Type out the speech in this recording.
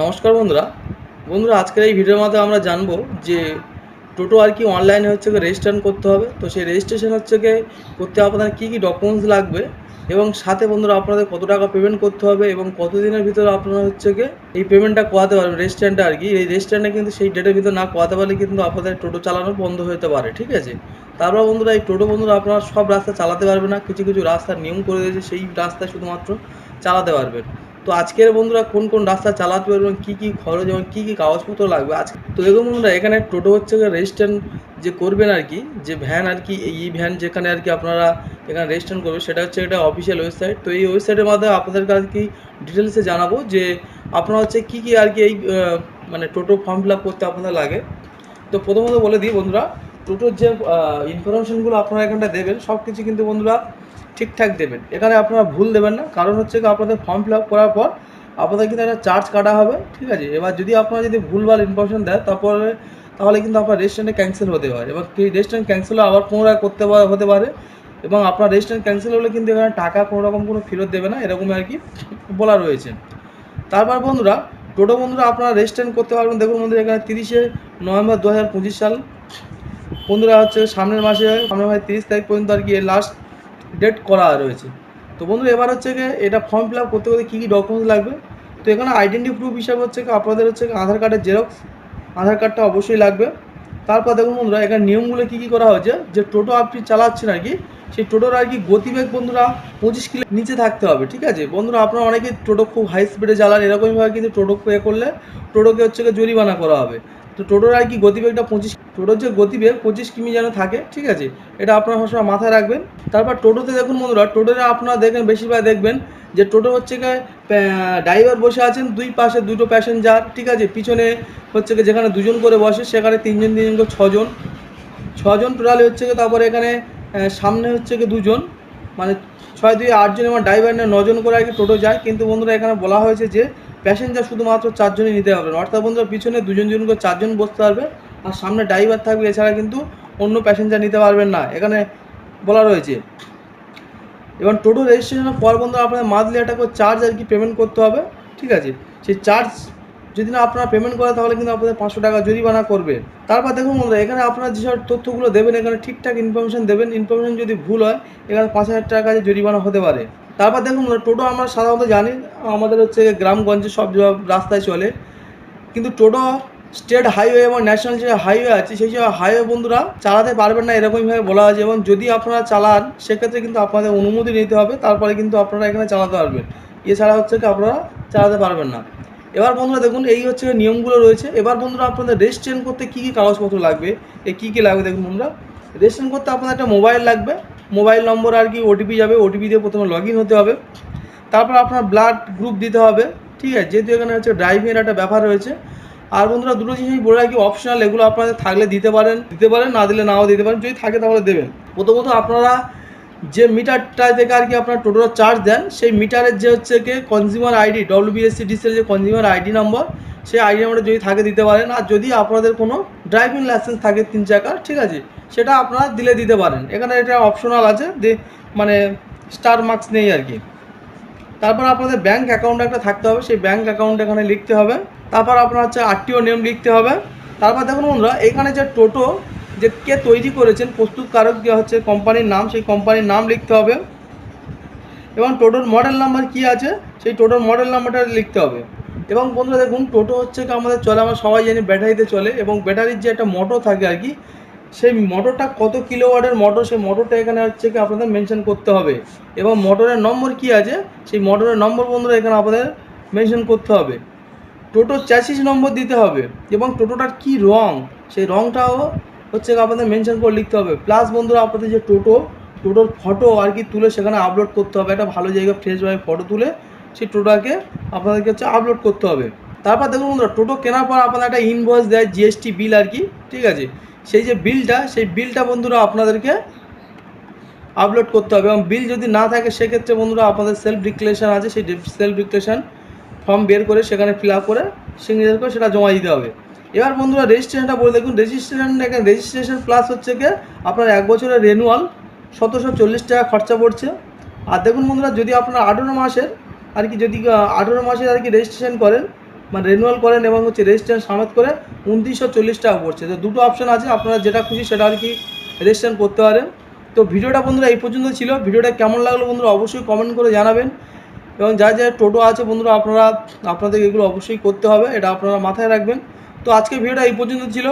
নমস্কার বন্ধুরা। বন্ধুরা, আজকের এই ভিডিওর মাধ্যমে আমরা জানব যে টোটো আর কি অনলাইনে হচ্ছে রেজিস্ট্রেশন করতে হবে। তো সেই রেজিস্ট্রেশন হচ্ছে গিয়ে করতে আপনাদের কী কী ডকুমেন্টস লাগবে এবং সাথে বন্ধুরা আপনাদের কত টাকা পেমেন্ট করতে হবে এবং কতদিনের ভিতরে আপনারা হচ্ছে গিয়ে এই পেমেন্টটা করাতে পারবেন রেজিস্ট্রেন্টটা আর কি। এই রেজিস্ট্রেন্টে কিন্তু সেই ডেটের ভিতরে না করাতে পারলে কিন্তু আপনাদের টোটো চালানো বন্ধ হতে পারে, ঠিক আছে? তারপর বন্ধুরা, এই টোটো বন্ধুরা আপনারা সব রাস্তা চালাতে পারবে না। কিছু কিছু রাস্তার নিয়ম করে দিয়েছে, সেই রাস্তায় শুধুমাত্র চালাতে পারবেন। তো আজকের বন্ধুরা কোন কোন রাস্তা চালাতে পারবে এবং কী কী খরচ এবং কী কী কাগজপত্র লাগবে? আজকে তো দেখুন বন্ধুরা, এখানে টোটো হচ্ছে রেজিস্ট্রেশন যে করবেন আর কি, যে ভ্যান আর কি, এই ভ্যান যেখানে আর কি আপনারা এখানে রেজিস্ট্রেশন করবে সেটা হচ্ছে একটা অফিসিয়াল ওয়েবসাইট তো এই ওয়েবসাইটের মাধ্যমে আপনাদেরকে আর কি ডিটেলসে জানাব যে আপনারা হচ্ছে কী কী আর কি এই মানে টোটো ফর্ম ফিল আপ করতে আপনাদের লাগে। তো প্রথমত বলে দিই বন্ধুরা, টোটোর যে ইনফরমেশনগুলো আপনারা এখানটা দেবেন সব কিছু কিন্তু বন্ধুরা ঠিকঠাক দেবেন। এখানে আপনারা ভুল দেবেন না। কারণ হচ্ছে কি আপনাদের ফর্ম ফিল আপ করার পর আপনাদের কিন্তু একটা চার্জ কাটা হবে, ঠিক আছে? এবার যদি আপনারা যদি ভুলভাল ইনফরমেশন দেয় তারপরে তাহলে কিন্তু আপনার রেজিস্ট্রেশনটা ক্যান্সেল হতে পারে। এবার কি রেজিস্ট্রেশন ক্যান্সেল আবার পুনরায় করতে হতে পারে। এবং আপনার রেজিস্ট্রেশন ক্যান্সেল হলে কিন্তু এখানে টাকা কোনো রকম কোনো ফেরত দেবে না, এরকম আর কি বলা রয়েছে। তারপর বন্ধুরা, টোটো বন্ধুরা, আপনারা রেজিস্ট্রেশন করতে পারবেন। দেখুন বন্ধুরা, এখানে তিরিশে নভেম্বর দু হাজার পঁচিশ সাল। বন্ধুরা, হচ্ছে সামনের মাসে সামনের মাসে তিরিশ তারিখ পর্যন্ত আর কি লাস্ট ডেট করা রয়েছে। তো বন্ধুরা এবার হচ্ছে গিয়ে এটা ফর্ম ফিল আপ করতে করতে কী কী ডকুমেন্টস লাগবে? তো এখানে আইডেন্টি প্রুফ হিসাবে হচ্ছে আপনাদের হচ্ছে আধার কার্ডের জেরক্স আধার কার্ডটা অবশ্যই লাগবে। তারপর দেখুন বন্ধুরা, এখানে নিয়মগুলো কী কী করা হয়েছে? যে টোটো আপনি চালাচ্ছেন আর কি, সেই টোটোর আর কি গতিবেগ বন্ধুরা পঁচিশ কিলো নিচে থাকতে হবে, ঠিক আছে? বন্ধুরা, আপনারা অনেকে টোটো খুব হাই স্পিডে চালান এরকমইভাবে কিন্তু টোটো পে করলে টোটোকে হচ্ছে জরিমানা করা হবে। তো টোটোর আর কি গতিবেগটা পঁচিশ টোটোর যে গতিবেগ পঁচিশ কিমি যেন থাকে, ঠিক আছে? এটা আপনারা সবসময় মাথায় রাখবেন। তারপর টোটোতে দেখুন বন্ধুরা, টোটোরা আপনারা দেখবেন বেশিরভাগ দেখবেন যে টোটো হচ্ছে ড্রাইভার বসে আছেন, দুই পাশে দুটো প্যাসেঞ্জার, ঠিক আছে? পিছনে হচ্ছে যেখানে দুজন করে বসে, সেখানে তিনজন তিনজন করে ছজন। ছজন টোটালি হচ্ছে গিয়ে তারপরে এখানে সামনে হচ্ছে গিয়ে দুজন। মানে ছয়, দুই, আটজন এবং ড্রাইভার নিয়ে নজন করে আর কি টোটো যায়। কিন্তু বন্ধুরা এখানে বলা হয়েছে যে প্যাসেঞ্জার শুধুমাত্র চারজনই নিতে পারবেন অর্থাৎ বন্ধুরা পিছনে দুজন দুজন করে চারজন বসতে পারবে আর সামনে ড্রাইভার থাকবে, এছাড়া কিন্তু অন্য প্যাসেঞ্জার নিতে পারবেন না। এখানে বলা রয়েছে। এবং টোটো রেজিস্ট্রেশনের পর বন্ধুরা আপনাদের মান্থলি একটা করে চার্জ আর কি পেমেন্ট করতে হবে, ঠিক আছে? সেই চার্জ যদি না আপনারা পেমেন্ট করে তাহলে কিন্তু আপনাদের পাঁচশো টাকা জরিমানা করবে। তারপর দেখুন বন্ধুরা, এখানে আপনারা যেসব তথ্যগুলো দেবেন, এখানে ঠিকঠাক ইনফরমেশন দেবেন। ইনফরমেশন যদি ভুল হয়, এখানে পাঁচ হাজার টাকা জরিমানা হতে পারে। তারপর দেখুন টোটো আমরা সাধারণত জানি, আমাদের হচ্ছে গ্রামগঞ্জে সব রাস্তায় চলে। কিন্তু টোটো স্টেট হাইওয়ে এবং ন্যাশনাল যে হাইওয়ে আছে, সেই সব হাইওয়ে বন্ধুরা চালাতে পারবেন না এরকমভাবে বলা আছে এবং যদি আপনারা চালান, সেক্ষেত্রে কিন্তু আপনাদের অনুমতি নিতে হবে, তারপরে কিন্তু আপনারা এখানে চালাতে পারবেন। এছাড়া হচ্ছে কি, আপনারা চালাতে পারবেন না। এবার বন্ধুরা দেখুন, এই হচ্ছে নিয়মগুলো রয়েছে। এবার বন্ধুরা আপনাদের রেজিস্ট্রেশন করতে কী কী কাগজপত্র লাগবে? এই কী কী লাগবে দেখুন বন্ধুরা? রেজিস্ট্রেশন করতে আপনাদের একটা মোবাইল লাগবে। মোবাইল নম্বর আর কি ওটিপি যাবে ওটিপি দিয়ে প্রথমে লগ হতে হবে। তারপর আপনার ব্লাড গ্রুপ দিতে হবে, ঠিক আছে? যেহেতু এখানে হচ্ছে ড্রাইভিংয়ের একটা ব্যাপার রয়েছে। আর বন্ধুরা, দুটো জিনিস বলে রাখি অপশনাল এগুলো আপনাদের থাকলে দিতে পারেন দিতে পারেন, না দিলে নাও দিতে পারেন, যদি থাকে তাহলে দেবেন। প্রথমত আপনারা যে মিটারটা থেকে আর কি আপনার টোটোর চার্জ দেন, সেই মিটারের যে হচ্ছে কি কনজিউমার আইডি ডব্লিউবিএসসি ডিসের যে কনজিউমার আইডি নম্বর সেই আইডি নম্বরটা যদি থাকে দিতে পারেন। আর যদি আপনাদের কোনো ড্রাইভিং লাইসেন্স থাকে তিন চাকার, ঠিক আছে? সেটা আপনারা দিলে দিতে পারেন। এখানে এটা অপশনাল আছে মানে স্টার মার্কস নেই আর কি। তারপর আপনাদের ব্যাংক অ্যাকাউন্ট একটা থাকতে হবে, সেই ব্যাংক অ্যাকাউন্ট এখানে লিখতে হবে। তারপর আপনার হচ্ছে আরটিও নেম লিখতে হবে। তারপর দেখুন বন্ধুরা, এখানে যে টোটো যে কে তৈরি করেছেন, প্রস্তুতকারক যে হচ্ছে কোম্পানির নাম, সেই কোম্পানির নাম লিখতে হবে। এবং টোটোর মডেল নাম্বার কি আছে, সেই টোটোর মডেল নাম্বারটা লিখতে হবে। এবং বন্ধুরা দেখুন, টোটো হচ্ছে আমাদের চলে, আমরা সবাই জানি ব্যাটারিতে চলে, এবং ব্যাটারির যে একটা মোটর থাকে আর কি, সেই মোটরটা কত কিলোওয়াটের মোটর সেই মোটরটা এখানে হচ্ছে কি আপনাদের মেনশন করতে হবে। এবং মোটরের নম্বর কি আছে, সেই মোটরের নম্বর বন্ধুরা এখানে আপনাদের মেনশন করতে হবে। টোটো চ্যাসিস নম্বর দিতে হবে, এবং টোটোটার কি রং, সেই রংটাও হচ্ছে আপনাদের মেনশন করে লিখতে হবে। প্লাস বন্ধুরা আপনাদের যে টোটো, টোটোর ফটো আর কি তুলে সেখানে আপলোড করতে হবে, একটা ভালো জায়গায় ফ্রেশভাবে ফটো তুলে সেই টোটোটাকে আপনাদেরকে হচ্ছে আপলোড করতে হবে। তারপর দেখুন বন্ধুরা, টোটো কেনার পর আপনার একটা ইনভয়েস দেয় জিএসটি বিল আর কি, ঠিক আছে? সেই যে বিলটা সেই বিলটা বন্ধুরা আপনাদেরকে আপলোড করতে হবে এবং বিল যদি না থাকে, সেক্ষেত্রে বন্ধুরা আপনাদের সেলফ ডিক্লারেশন আছে, সেই সেলফ ডিক্লারেশন ফর্ম বের করে সেখানে ফিল আপ করে সিগনেচার করে সেটা জমা দিতে হবে। এবার বন্ধুরা রেজিস্ট্রেশনটা বলে দেখুন রেজিস্ট্রেশন এখানে রেজিস্ট্রেশন প্লাস হচ্ছে কি, আপনার এক বছরের রেনুয়াল সতেরোশো চল্লিশ টাকা খরচা পড়ছে। আর দেখুন বন্ধুরা, যদি আপনার আঠেরো মাসের আর কি যদি আঠেরো মাসের আর কি রেজিস্ট্রেশন করেন মানে রেনুয়াল করেন এবং হচ্ছে রেজিস্ট্রেশন সামেত করে উনত্রিশশো চল্লিশ টাকা পড়ছে। তো দুটো অপশন আছে, আপনারা যেটা খুশি সেটা আর কি রেজিস্ট্রেশন করতে পারেন। তো ভিডিওটা বন্ধুরা এই পর্যন্ত ছিল। ভিডিওটা কেমন লাগল বন্ধুরা অবশ্যই কমেন্ট করে জানাবেন। এবং যা যা টোটো আছে বন্ধুরা, আপনারা, আপনাদের এগুলো অবশ্যই করতে হবে, এটা আপনারা মাথায় রাখবেন। তো আজকে ভিডিওটা এই পর্যন্ত ছিল।